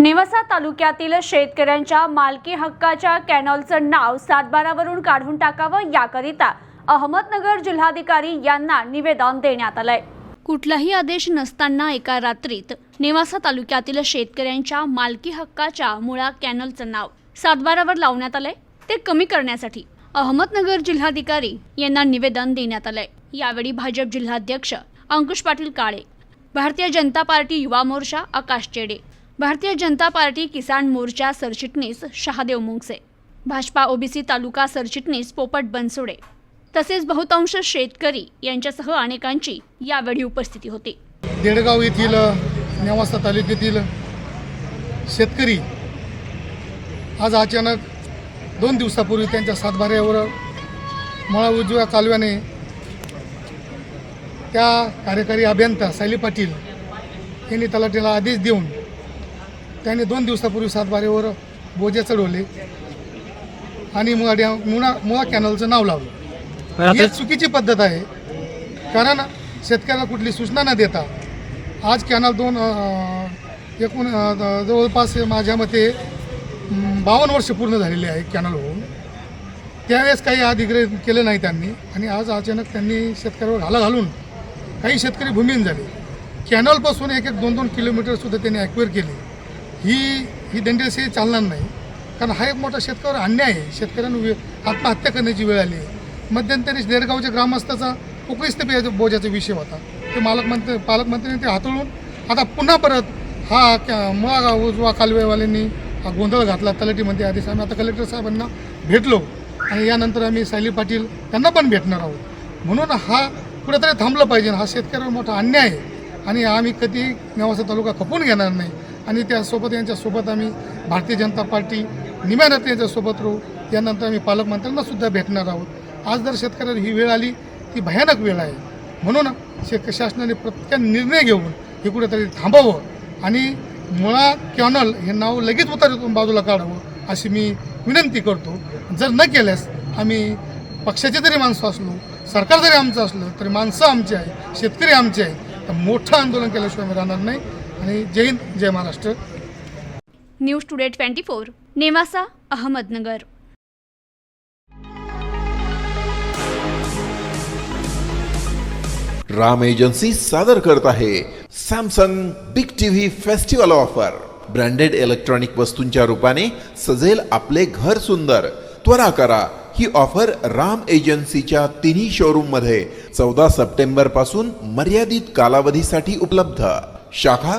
निवसा तालुक्यातील शेतकऱ्यांच्या मालकी हक्काच्या कॅनॉलचं नाव सातबारावरून काढून टाकावं याकरिता अहमदनगर जिल्हाधिकारी यांना निवेदन देण्यात आलंय. कुठलाही आदेश नसताना एका रात्रीत नेवासा तालुक्यातील शेतकऱ्यांच्या मालकी हक्काच्या मुळा कॅनलचं नाव सातबारावर लावण्यात आलंय. ते कमी करण्यासाठी अहमदनगर जिल्हाधिकारी यांना निवेदन देण्यात आलंय. यावेळी भाजप जिल्हाध्यक्ष अंकुश पाटील काळे भारतीय जनता पार्टी युवा मोर्चा आकाश चेडे भारतीय जनता पार्टी किसान मोर्चा सरचिटणीस शहादेव मुंगसे. भाजपा ओबीसी तालुका सरचिटणीस पोपट बनसोडे. तसेच बहुतांश शेतकरी यांच्यासह अनेकांची यावेळी उपस्थिती होती. देडगाव येथील नेवासा तालुक्यातील शेतकरी आज अचानक दोन दिवसापूर्वी त्यांच्या सातबाऱ्यावर मळा उजव्या कालव्याने त्या कार्यकारी अभियंता सायली पाटील यांनी तलाठीला आदेश देऊन त्यांनी दोन दिवसापूर्वी सातबाऱ्यावर बोजे चढवले. आणि मुळा डॅम मुळा मुळा कॅनलचं नाव लावलं. ही चुकीची पद्धत आहे. कारण शेतकऱ्याला कुठली सूचना न देता आज कॅनल दोन एकूण जवळपास माझ्या मते बावन्न वर्ष पूर्ण झालेली आहे कॅनल होऊन. त्यावेळेस काही अधिग्रहित केलं नाही त्यांनी. आणि आज अचानक त्यांनी शेतकऱ्यावर घाला घालून काही शेतकरी भूमीहीन झाले. कॅनलपासून एक एक दोन दोन किलोमीटरसुद्धा त्यांनी ॲक्वेअर केली. ही ही दंडेशी चालणार नाही. कारण हा एक मोठा शेतकऱ्यावर अन्याय आहे. शेतकऱ्यांना वे- आत्महत्या करण्याची वेळ आली आहे. मध्यंतरी देडगावच्या ग्रामस्थाचा उकळीस्त बोजाचा विषय होता. ते मालकमंत्री पालकमंत्र्यांनी ते हाताळून आता पुन्हा परत हा क्या- मुळागा उजवा कालवेवाल्यांनी हा गोंधळ घातला तलाठीमध्ये. आधीच आम्ही आता कलेक्टर साहेबांना भेटलो आणि यानंतर आम्ही सायली पाटील त्यांना पण भेटणार आहोत. म्हणून हा कुठेतरी थांबलं पाहिजे. हा शेतकऱ्यावर मोठा अन्याय आहे. आणि आम्ही कधी नेवासा तालुका खपून घेणार नाही. आणि त्यासोबत यांच्यासोबत आम्ही भारतीय जनता पार्टी निम्यानात यांच्यासोबत राहू. त्यानंतर आम्ही पालकमंत्र्यांना सुद्धा भेटणार आहोत. आज जर शेतकऱ्याला ही वेळ आली ती भयानक वेळ आहे. म्हणून शेत शासनाने प्रत्येक निर्णय घेऊन हे कुठेतरी थांबावं आणि मुळा कॅनल हे नाव लगेच उतारीतून बाजूला काढावं अशी मी विनंती करतो. जर न केल्यास आम्ही पक्षाचे जरी माणसं असलो सरकार जरी आमचं असलं तरी माणसं आमची आहे शेतकरी आमचे आहे. तर मोठं आंदोलन केल्याशिवाय राहणार नाही. आणि जय हिंद जय Maharashtra. News today twenty four Nevasa Ahmednagar. Ram agency सादर करत आहे Samsung big TV festival offer. Branded electronic वस्तूंच्या रूपाने सजेल आपले घर सुंदर. त्वरा करा ही ऑफर राम एजन्सीच्या तिन्ही शोरूममध्ये चौदा सप्टेंबरपासून मर्यादित कालावधीसाठी उपलब्ध. शाखा